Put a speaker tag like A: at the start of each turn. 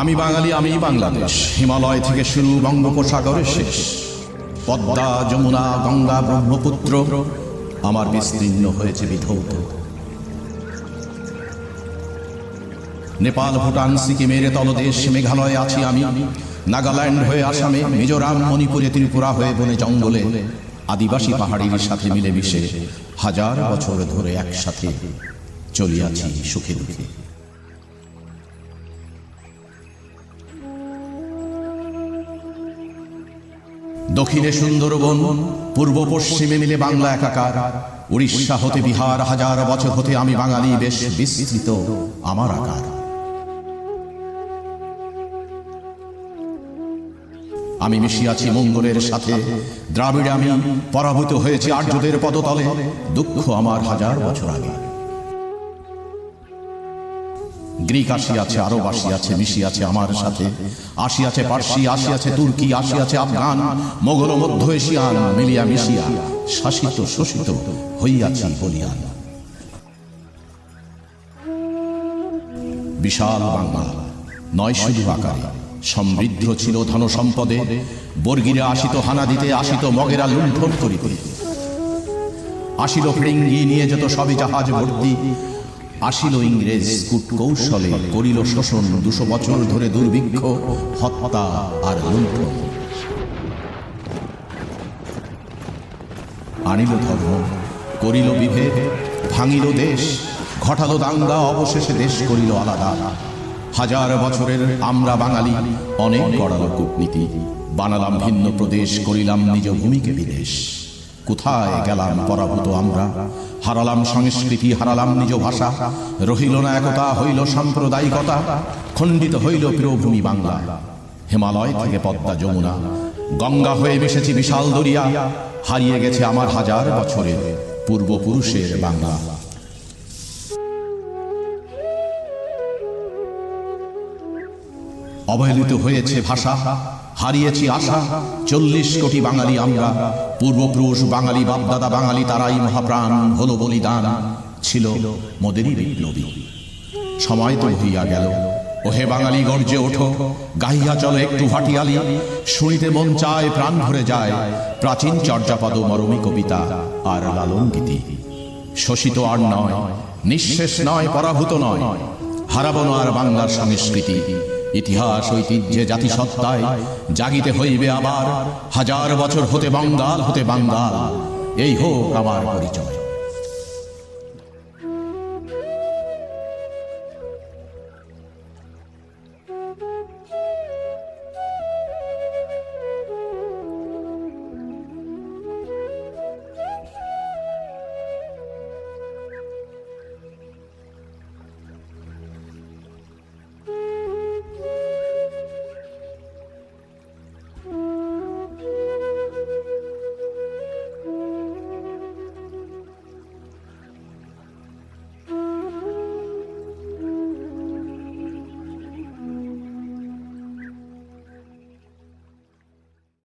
A: আমি বাঙালি, আমি বাংলাদেশ। হিমালয় থেকে শুরু বঙ্গোপসাগরের শেষ। পদ্মা, যমুনা, গঙ্গা, ব্রহ্মপুত্র আমার বিস্তীর্ণ হয়েছে বিধৌত। নেপাল, ভুটান, সিকিমের তলদেশ, মেঘালয়ে আছি আমি। নাগাল্যান্ড হয়ে আসামে, মিজোরাম, মণিপুরে, ত্রিপুরা হয়ে বনে জঙ্গলে আদিবাসী পাহাড়ির সাথে মিলেমিশে হাজার বছর ধরে একসাথে চলিয়াছি সুখে দুঃখে। দক্ষিণে সুন্দরবন পূর্ব পশ্চিমে মিলে বাংলা একাকার। উড়িষ্যা হতে বিহার হাজার বছর হতে আমি বাঙালি বেশ বিস্তৃত আমার আকার। আমি মিশিয়াছি মঙ্গলের সাথে দ্রাবিড়ে আমি পরাভূত হয়েছি আর্যদের পদতলে দুঃখ আমার হাজার বছর আগে। গ্রিক আসিয়াছে, আরব আসিয়াছে, মিশিয়াছে আমার সাথে। আসিয়াছে পার্সি, আসিয়াছে তুর্কি, আসিয়াছে আফগান, মোগল, মধ্য এশিয়ান, মিলিয়া মিশিয়া, শাসিত, শোষিত হইয়াছি বলিয়ান। বিশাল বাংলা, নয় শুধু আকারে, সমৃদ্ধ ছিল ধন সম্পদে, বর্গিরা আসিত হানা দিতে, আসিত মগেরা লুণ্ঠন করিতে। আসিল ফিরিঙ্গি, নিয়ে যেত সবই জাহাজ ভর্তি আসিল ইংরেজ কূট কৌশলে করিল শোষণ দুশো বছর ধরে দুর্ভিক্ষ, হত্যা আর লুণ্ঠন। আনিল ধর্ম, করিল বিভেদ, ভাঙিল দেশ, ঘটালো দাঙ্গা, অবশেষে দেশ করিল আলাদা। হাজার বছরের আমরা বাঙালি, অনেক গড়ালো কূটনীতি। বানালাম ভিন্ন প্রদেশ, করিলাম নিজ ভূমিকে বিদেশ। কোথায় গেলাম পরাভূত আমরা? হারালাম সংস্কৃতি, হারালাম নিজ ভাষা। রহিল না একতা, হইল সাম্প্রদায়িকতা। খণ্ডিত হইল প্রিয়ভূমি বাংলা। হিমালয় থেকে পদ্মা যমুনা। গঙ্গা হয়ে মিশেছি বিশাল দরিয়া। হারিয়ে গেছে আমার হাজার বছরের পূর্বপুরুষের বাংলা। অবহেলিত হয়েছে ভাষা। হারিয়েছি আশা। চল্লিশ কোটি বাঙালি আমরা। পূর্বপুরুষ, বাঙালি বাপদাদা, বাঙালি তারাই মহাপ্রাণ হলো বলিদান। ছিল মোদেরই বিপ্লবী। সময় তো হইয়া গেল। ওহে বাঙালি, গর্জে ওঠো। গাইয়া চলো একটু ভাটিয়ালি। শুনিতে মন চায়, প্রাণ ভরে যায়। প্রাচীন চর্যাপদ মরমী কবিতা আর লালন গীতি। শোষিত আর নয়, নিঃশেষ নয়, পরাভূত নয়। হারাবো না আর বাংলার সংস্কৃতি। ইতিহাস, ঐতিহ্যে, জাতিসত্তায় জাগিতে হইবে আবার হাজার বছর হতে বাঙ্গাল হতে বাঙ্গাল। এই হোক আমার পরিচয়।